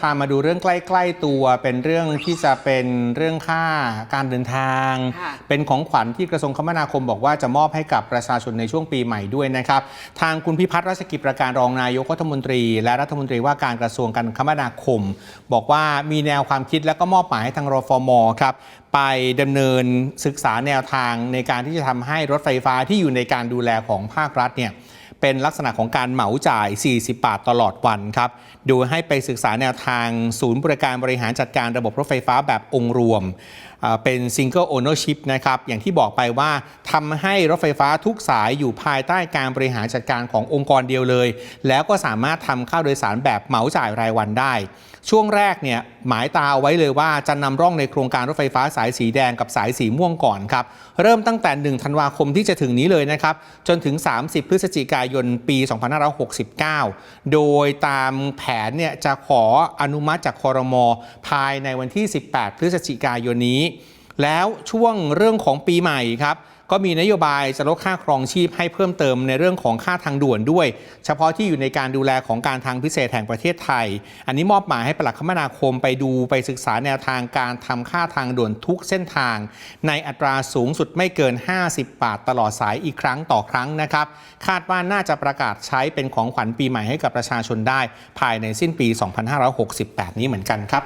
พามาดูเรื่องใกล้ ๆ ตัวเป็นเรื่องที่จะเป็นเรื่องค่าการเดินทางค่ะเป็นของขวัญที่กระทรวงคมนาคมบอกว่าจะมอบให้กับประชาชนในช่วงปีใหม่ด้วยนะครับ ทางคุณพิพัฒน์รัชกิจประการรองนายกรัฐมนตรี และรัฐมนตรีว่าการกระทรวงการคมนาคม บอกว่ามีแนวความคิดและก็มอบหมายให้ทางรฟมครับไปดำเนินศึกษาแนวทางในการที่จะทำให้รถไฟฟ้าที่อยู่ในการดูแลของภาครัฐเนี่ย เป็นลักษณะของการเหมาจ่าย 40 บาทตลอดวันครับโดยให้ไปศึกษาแนวทางศูนย์บริการบริหารจัดการระบบรถไฟฟ้าแบบองค์รวม เป็น Single Ownership นะครับ อย่างที่บอกไปว่าทำให้รถไฟฟ้าทุกสายอยู่ภายใต้การบริหารจัดการขององค์กรเดียวเลย แล้วก็สามารถทำค่าโดยสารแบบเหมาจ่ายรายวันได้ ช่วงแรกเนี่ยหมายตาเอาไว้เลยว่าจะนำร่องในโครงการรถไฟฟ้าสายสีแดงกับสายสีม่วงก่อนครับ เริ่มตั้งแต่ 1 ธันวาคมที่จะถึงนี้เลยนะครับ จนถึง 30 พฤศจิกายนปี 2569 โดยตามแผนเนี่ยจะขออนุมัติจากคอรมอภายในวันที่ 18 พฤศจิกายนนี้ แล้วช่วงเรื่องของปีใหม่ครับก็มีนโยบายจะลดค่าครองชีพให้เพิ่มเติมในเรื่องของค่าทางด่วนด้วย เฉพาะที่อยู่ในการดูแลของการทางพิเศษแห่งประเทศไทย อันนี้มอบหมายให้ปลัดคมนาคมไปดูไปศึกษาแนวทางการทำค่าทางด่วนทุกเส้นทาง ในอัตราสูงสุดไม่เกิน 50 บาทตลอดสายอีกครั้งต่อครั้งนะครับ คาดว่าน่าจะประกาศใช้เป็นของขวัญปีใหม่ให้กับประชาชนได้ ภายในสิ้นปี 2568 นี้เหมือนกันครับ